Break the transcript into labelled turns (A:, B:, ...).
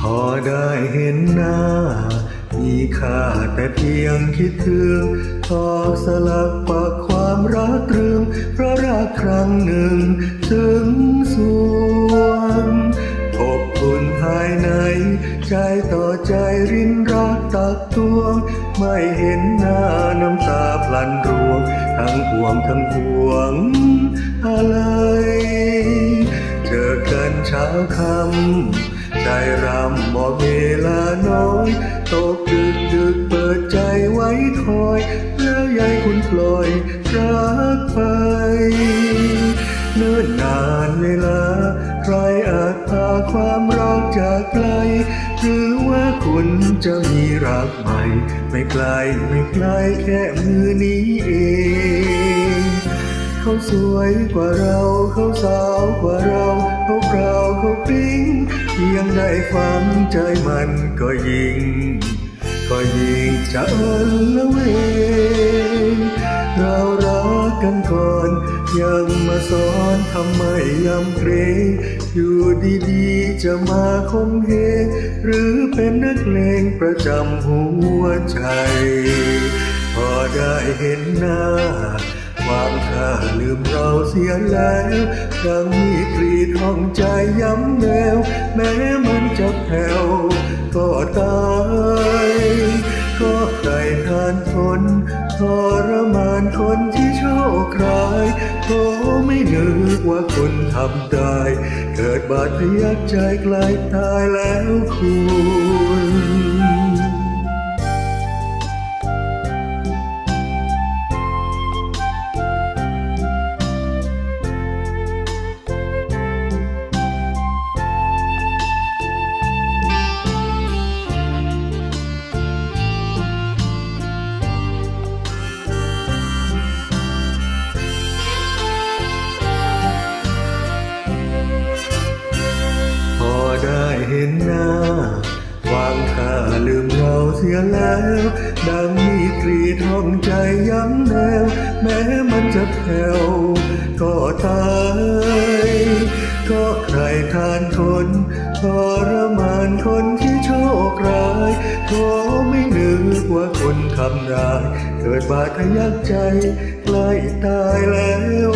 A: พอได้เห็นหน้า มีค่าแต่เพียงคิดถึงทอกสลักปักความรักตรึงเพราะรักครั้งหนึ่งถึงสวงอบอุ่นภายใน ใจต่อใจรินรักตักตวง ไม่เห็นหน้าน้ำตาพลันรวง ทั้งห่วงทั้งห่วงอะไร เจอกันเช้าคำ รำบอกเวลาน้อย ตกดึกดึกเปิดใจไว้คอย แล้วยายคุณปล่อยรักไปเนิ่นนานเวลา ใครอาจพาความรักจากไกล หรือว่าคุณจะมีรักใหม่ ไม่ไกลไม่ไกลแค่มือนี้เองเขาสวยกว่าเราเขาสาวกว่าเรา ปริ้งเพียงได้ฟังใจมันก็ยิง ก็ยิงจะเอินละเวงเรารักกันก่อน ยังมาสอนทำไมยำเกรงอยู่ดีๆ จะมาคมเหงหรือเป็นนักเลงประจำหัวใจ พอได้เห็นหน้า ความค่าลืมเราเสียแล้วดังมีกรีดห้องใจย้ำแนว แม้มันจะแผ่วก็ตายก็ใครทานทนทรมานคนที่โชคร้ายโธไม่นึกว่าคนทำได้ เกิดบาดทะยักใจใกล้ตายแล้วคุณ เห็นหน้าวางค่าลืมเราเสียแล้ว ดังมีกรีดห้องใจย้ำแนว แม้มันจะแผ่วก็ตายก็ใครทานทนทรมานคนที่โชคร้ายโธไม่นึกว่าคนทำร้ายเกิดบาดทะยักใจใกล้ตายแล้ว